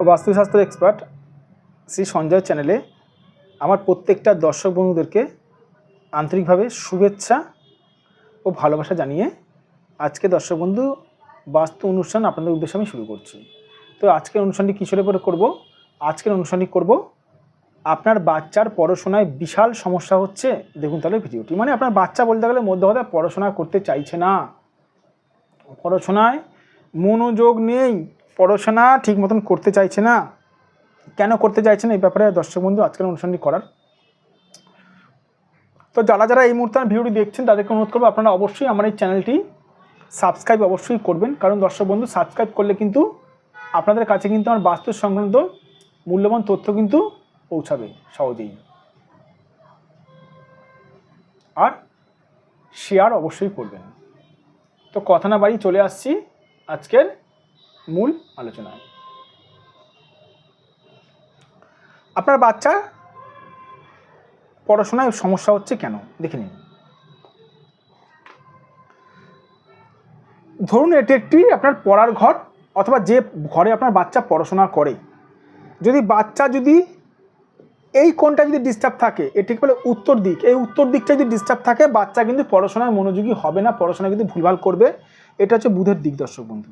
ও বাস্তুশাস্ত্র এক্সপার্ট শ্রী সঞ্জয় চ্যানেলে আমার প্রত্যেকটা দর্শক বন্ধুদেরকে আন্তরিকভাবে শুভেচ্ছা ও ভালোবাসা জানিয়ে আজকে দর্শক বন্ধু বাস্তু অনুষ্ঠান আপনাদের উদ্দেশ্যে আমি শুরু করছি। তো আজকের অনুষ্ঠানটি কিশোরের উপরে করব। আজকের অনুষ্ঠানটি করব আপনার বাচ্চার পড়াশোনায় বিশাল সমস্যা হচ্ছে। দেখুন তাহলে ভিডিওটি। মানে আপনার বাচ্চা বলতে গেলে মধ্য কথা পড়াশোনা করতে চাইছে না। পড়াশোনায় মনোযোগ নেই। পড়াশোনা ঠিক মতন করতে চাইছে না, কেন করতে চাইছে না এই ব্যাপারে দর্শক বন্ধু আজকের অনুষ্ঠানটি করার। তো যারা যারা এই মুহূর্তে ভিডিওটি দেখছেন, তাদেরকে অনুরোধ করব আপনারা অবশ্যই আমার এই চ্যানেলটি সাবস্ক্রাইব অবশ্যই করবেন, কারণ দর্শক বন্ধু সাবস্ক্রাইব করলে কিন্তু আপনাদের কাছে কিন্তু আমার বাস্তু সংক্রান্ত মূল্যবান তথ্য কিন্তু পৌঁছাবে সহজেই। আর শেয়ার অবশ্যই করবেন। তো কথা না বাড়ি চলে আসছি আজকের মূল আলোচনায়। আপনার বাচ্চা পড়াশোনায় সমস্যা হচ্ছে কেন? দেখে নিন। ধরুন এটি একটি আপনার পড়ার ঘর অথবা যে ঘরে আপনার বাচ্চা পড়াশোনা করে। যদি বাচ্চা যদি এই কোণটা যদি ডিস্টার্ব থাকে, এটি বলে উত্তর দিক? এই উত্তর দিকটা যদি ডিস্টার্ব থাকে, বাচ্চা কিন্তু পড়াশোনায় মনোযোগী হবে না পড়াশোনা কিন্তু ভুলভাল করবে। এটা হচ্ছে বুধের দিক, দর্শক বন্ধু।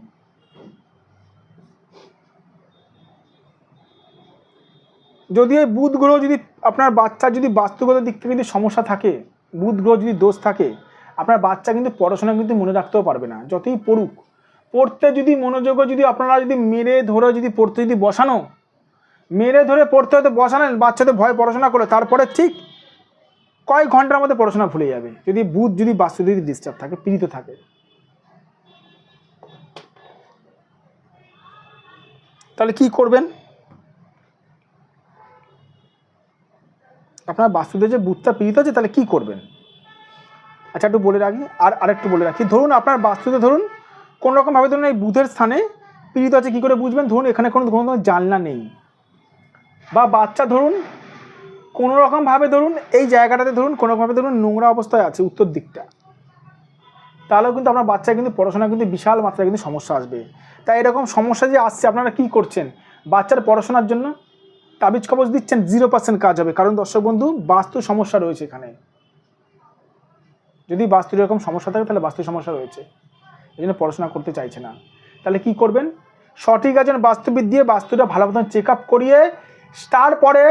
যদি এই বুধ গ্রহ যদি আপনার বাচ্চার যদি বাস্তুগত দিক থেকে যদি সমস্যা থাকে, বুধ গ্রহ যদি দোষ থাকে, আপনার বাচ্চা কিন্তু পড়াশোনা কিন্তু মনে রাখতেও পারবে না, যতই পড়ুক। পড়তে যদি মনোযোগ, যদি আপনারা যদি মেরে ধরে যদি পড়তে যদি বসানো, মেরে ধরে পড়তে হয়তো বসালেন বাচ্চাদের ভয় পড়াশোনা করে তারপরে ঠিক কয়েক ঘণ্টার মধ্যে পড়াশোনা ভুলে যাবে। যদি বুধ যদি বাস্তু যদি ডিস্টার্ব থাকে, পীড়িত থাকে। তাহলে কি করবেন? আপনার বাস্তুতে যে বুধটা পীড়িত আছে তাহলে কী করবেন? আচ্ছা একটু বলে রাখি, আর আরেকটু বলে রাখি। ধরুন আপনার বাস্তুতে ধরুন, কোনো রকমভাবে ধরুন এই বুধের স্থানে পীড়িত আছে কী করে বুঝবেন? ধরুন এখানে কোনো কোনো ধরনের জানলা নেই। বা বাচ্চা ধরুন, কোনো রকমভাবে ধরুন এই জায়গাটাতে ধরুন, কোনো রকমভাবে ধরুন নোংরা অবস্থায় আছে উত্তর দিকটা। তাহলেও কিন্তু আপনার বাচ্চা কিন্তু পড়াশোনা কিন্তু বিশাল মাত্রায় কিন্তু সমস্যা আসবে। তাই এরকম সমস্যা যে আসছে, আপনারা কি করছেন? বাচ্চার পড়াশোনার জন্য তাবিজ কবজ দিচ্ছেন জিরো পার্সেন্ট কাজ হবে। কারণ দর্শক বন্ধু, বাস্তু সমস্যা রয়েছে এখানে। যদি বাস্তুর এরকম সমস্যা থাকে, তাহলে বাস্তু সমস্যা রয়েছে। এই জন্য পড়াশোনা করতে চাইছে না। তাহলে কি করবেন? সঠিক আছেন বাস্তুবিদ দিয়ে বাস্তুটা ভালো মতন চেক আপ করিয়ে, তারপরে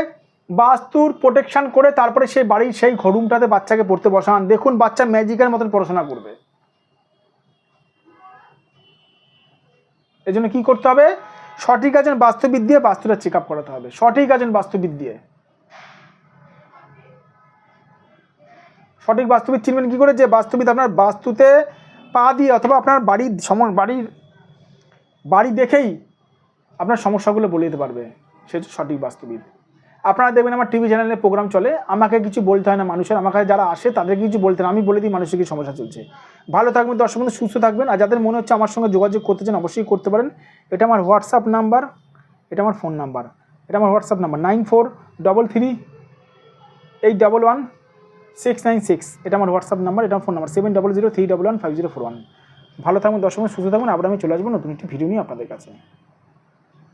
বাস্তুর প্রোটেকশান করে, তারপরে সেই বাড়ির সেই ঘরুমটাতে বাচ্চাকে পড়তে বসান। দেখুন, বাচ্চা ম্যাজিকের মতন পড়াশোনা করবে। এই জন্য কী করতে হবে? সঠিক আছেন বাস্তুবিদ দিয়ে বাস্তুটা চেক আপ করাতে হবে। সঠিক আছেন বাস্তুবিদ দিয়ে। সঠিক বাস্তুবিদ চিনবেন কী করে? যে বাস্তুবিদ আপনার বাস্তুতে পা দিয়ে অথবা আপনার বাড়ির সম বাড়ির, বাড়ি দেখেই আপনার সমস্যাগুলো বলে দিতে পারবে। সে সঠিক বাস্তুবিদ আপনারা দেখবেন আমার টিভি চ্যানেলে প্রোগ্রাম চলে। আমাকে কিছু বলতে হয় না মানুষের। আমার কাছে যারা আসে তাদের কিছু বলতে না। আমি বলে দিই মানুষের কি সমস্যা চলছে। ভালো থাকবেন, দর্শক বন্ধু, সুস্থ থাকবেন। আর যাদের মনে হচ্ছে আমার সঙ্গে যোগাযোগ করতে চান, অবশ্যই করতে পারেন। এটা আমার হোয়াটসঅ্যাপ নাম্বার এটা আমার ফোন নাম্বার এটা আমার WhatsApp number nine four double three eight double one six nine six এটা আমার হোয়াটসঅ্যাপ নাম্বার এটা আমার phone number seven double zero three double one five zero four one ভালো থাকবেন, দর্শক সুস্থ থাকবেন। আবার আমি চলে আসব নতুন একটি ভিডিও নিয়ে আপনাদের কাছে।